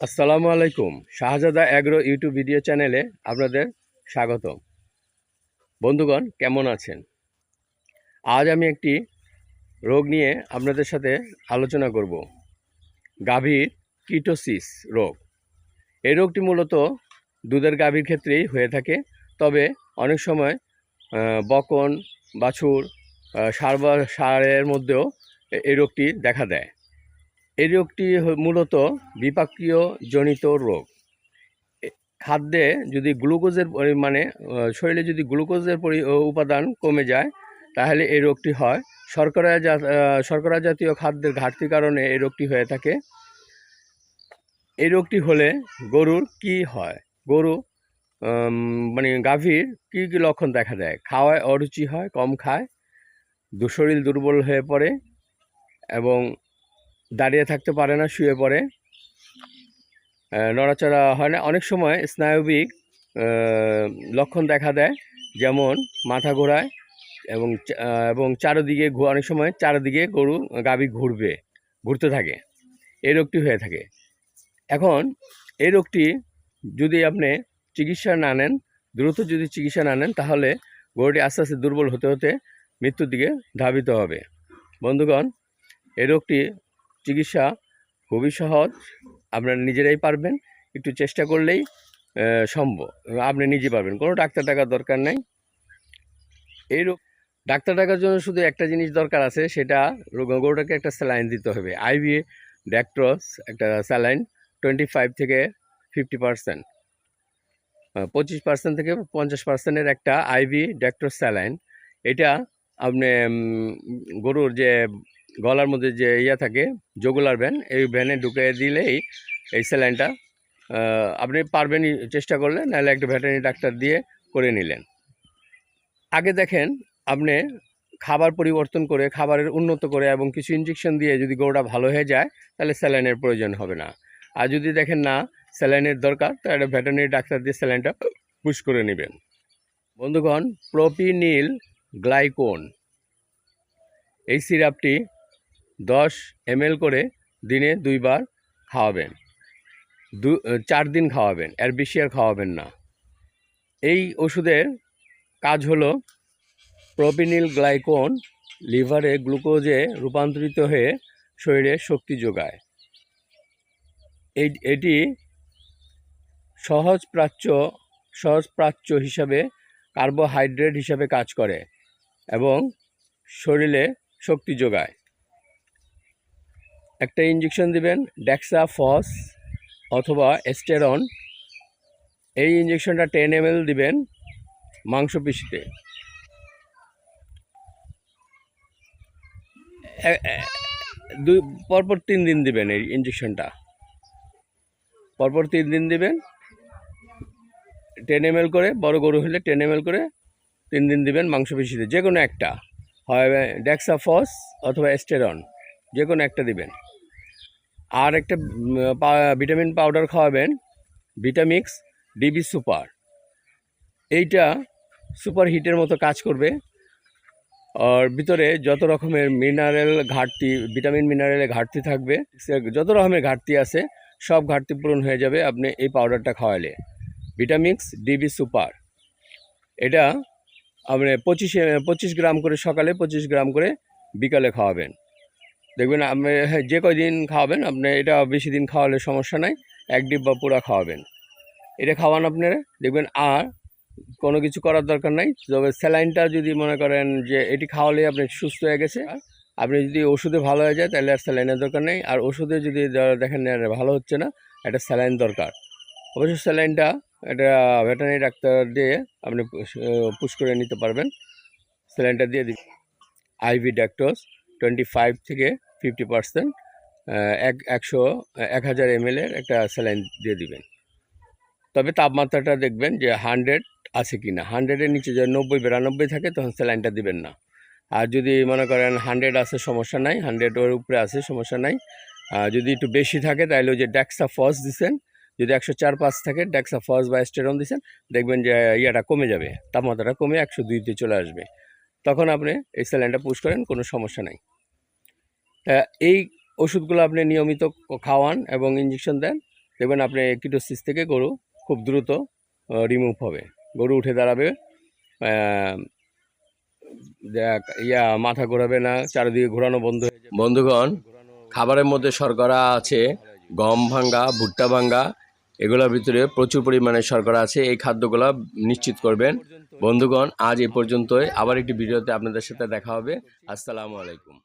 আসসালামু আলাইকুম। শাহজাদা agro YouTube video চ্যানেলে আপনাদের স্বাগত বন্ধুগণ, কেমন আছেন? আজ আমি একটি রোগ নিয়ে আপনাদের সাথে আলোচনা করব। গাভীর কিটোসিস রোগ। এই রোগটি মূলত দুধের গাভীর ক্ষেত্রেই হয়ে থাকে, তবে অনেক সময় বকন, বাছুর সার বা সারের মধ্যেও এই রোগটি দেখা দেয়। এই রোগটি মূলত বিপাকীয় জনিত রোগ। খাদ্যে যদি গ্লুকোজের পরিমাণে শরীরে যদি গ্লুকোজের পরি উপাদান কমে যায়, তাহলে এই রোগটি হয়। শর্করা শর্করা জাতীয় খাদ্যের ঘাটতির কারণে এই রোগটি হয়ে থাকে। এই রোগটি হলে গরুর কি হয়? গরু মানে গাভীর কি কি লক্ষণ দেখা দেয়? খাওয়ায় অরুচি হয়, কম খায় শরীর দুর্বল হয়ে পড়ে এবং দাঁড়িয়ে থাকতে পারে না, শুয়ে পড়ে। নড়াচড়া হয় না। অনেক সময় স্নায়বিক লক্ষণ দেখা দেয়, যেমন মাথা ঘোরায় এবং এবং চারদিকে অনেক সময় চারদিকে গরু, গাভী ঘুরবে, ঘুরতে থাকে। এই রোগটি হয়ে থাকে। এখন এই রোগটি যদি আপনি চিকিৎসা না নেন, দ্রুত যদি চিকিৎসা না নেন, তাহলে গরুটি আস্তে আস্তে দুর্বল হতে হতে মৃত্যুর দিকে ধাবিত হবে। বন্ধুগণ, এই রোগটি চিকিৎসা খুবই সহজ, আপনারা নিজেরাই পারবেন, একটু চেষ্টা করলেই সম্ভব। আপনি নিজে পারবেন, কোনো ডাক্তার টাকার দরকার নেই। এই রোগ ডাক্তার টাকার জন্য শুধু একটা জিনিস দরকার আছে, সেটা গরুটাকে একটা স্যালাইন দিতে হবে। আইভি, ড্যাক্ট্রস, একটা স্যালাইন টোয়েন্টি ফাইভ থেকে ফিফটি পার্সেন্ট। পঁচিশ পার্সেন্ট থেকে পঞ্চাশ পার্সেন্টের একটা আইভি, ড্যাক্ট্রস স্যালাইন। এটা আপনি গরুর যে গলার মধ্যে যে ইয়া থাকে জগুলার ভ্যান এই ভ্যানে ঢুকে দিলেই এই স্যালাইনটা আপনি পারবেন চেষ্টা করলে, নাহলে একটা ভেটেরিনারি ডাক্তার দিয়ে করে নিলেন। আগে দেখেন, আপনি খাবার পরিবর্তন করে, খাবারের উন্নত করে এবং কিছু ইঞ্জেকশন দিয়ে যদি গরুটা ভালো হয়ে যায়, তাহলে স্যালাইনের প্রয়োজন হবে না। আর যদি দেখেন না স্যালাইনের দরকার, তাহলে ভেটেরিনারি ডাক্তার দিয়ে স্যালাইনটা পুশ করে নেবেন। বন্ধুগণ প্রোপিনিল গ্লাইকোন এই সিরাপটি দশ এমএল করে দিনে দুইবার খাওয়াবেন। দু চার দিন খাওয়াবেন, এর বেশি আর খাওয়াবেন না। এই ওষুধের কাজ হলো প্রোপিনিল গ্লাইকোন লিভারে গ্লুকোজে রূপান্তরিত হয়ে শরীরে শক্তি যোগায়। এই, এটি সহজ প্রাচ্য সহজ প্রাচ্য হিসাবে কার্বোহাইড্রেট হিসাবে কাজ করে এবং শরীরে শক্তি যোগায়। একটা ইঞ্জেকশন দিবেন ড্যাক্সা ফস অথবা এস্টেরন এই ইঞ্জেকশনটা টেন এম দিবেন মাংসপেশিতে। দুই পরপর তিন দিন দিবেন এই ইঞ্জেকশনটা পরপর তিন দিন দিবেন। টেন এম করে, বড় গরু হলে টেন এম করে তিন দিন দিবেন মাংসপেশিতে। যে কোনো একটা, হয় ড্যাক্সাফস অথবা এস্টেরন যে কোনো একটা দিবেন। আর একটা ভিটামিন পাউডার খাওয়াবেন, ভিটামিক্স, ডিবি সুপার। এইটা সুপার হিটের মতো কাজ করবে। আর ভিতরে যত রকমের মিনারেল ঘাটতি, ভিটামিন মিনারেলের ঘাটতি থাকবে যত রকমের ঘাটতি আছে, সব ঘাটতি পূরণ হয়ে যাবে আপনি এই পাউডারটা খাওয়ালে। Vitamix, DB super. এটা আপনি পঁচিশ পঁচিশ গ্রাম করে সকালে পঁচিশ গ্রাম করে বিকালে খাওয়াবেন। দেখবেন আপনি হ্যাঁ, যে কয়দিন খাওয়াবেন আপনি এটা বেশি দিন খাওয়ালে সমস্যা নাই এক ডিব্বা পুরা খাওয়াবেন। এটা খাওয়ান আপনারা দেখবেন আর কোনো কিছু করার দরকার নাই। তবে স্যালাইনটা যদি মনে করেন যে এটি খাওয়ালে আপনি সুস্থ হয়ে গেছে আপনি যদি ওষুধে ভালো হয়ে যায় তাহলে আর স্যালাইনের দরকার নেই। আর ওষুধে যদি দেখেন ভালো হচ্ছে না একটা স্যালাইন দরকার। অবশ্য স্যালাইনটা এটা ভেটেরিনারি ডাক্তার দিয়ে আপনি পুশ করে নিতে পারবেন। স্যালাইনটা দিয়ে দিবেন। আইভি ড্যাক্টোস টোয়েন্টি ফাইভ থেকে ফিফটি পার্সেন্ট এক একশো, এক হাজার এমএলের একটা স্যালাইন দিয়ে দিবেন। তবে তাপমাত্রাটা দেখবেন যে হান্ড্রেড আছে কি না। হান্ড্রেডের নিচে যদি নব্বই, বিরানব্বই থাকে তখন স্যালাইনটা দিবেন না। আর যদি মনে করেন হান্ড্রেড আছে সমস্যা নাই হান্ড্রেডের উপরে আছে সমস্যা নাই যদি একটু বেশি থাকে তাহলে ওই যে ড্যাক্সা ফস দিছেন, যদি একশো চার পাঁচ থাকে ড্যাক্সা ফস বা স্টেরন দিছেন, দেখবেন যে ইয়াটা কমে যাবে। তাপমাত্রাটা কমে একশো দুইতে চলে আসবে। তখন আপনি এই স্যালাইনটা পুশ করেন, কোনো সমস্যা নাই। এই ওষুধগুলো আপনি নিয়মিত খাওয়ান এবং ইঞ্জেকশন দেন। দেখবেন আপনি কিটোসিস থেকে গরু খুব দ্রুত রিমুভ হবে। গরু উঠে দাঁড়াবে ইয়া, মাথা ঘোরাবে না, চারিদিকে ঘোরানো বন্ধ হয়ে যাবে। বন্ধুগণ, খাবারের মধ্যে শর্করা আছে, গম ভাঙ্গা, ভুট্টা ভাঙ্গা, এগুলোর ভিতরে প্রচুর পরিমাণে শর্করা আছে, এই খাদ্যগুলো নিশ্চিত করবেন। বন্ধুগণ, আজ এ পর্যন্তই। আবার একটি ভিডিওতে আপনাদের সাথে দেখা হবে। আসসালামু আলাইকুম।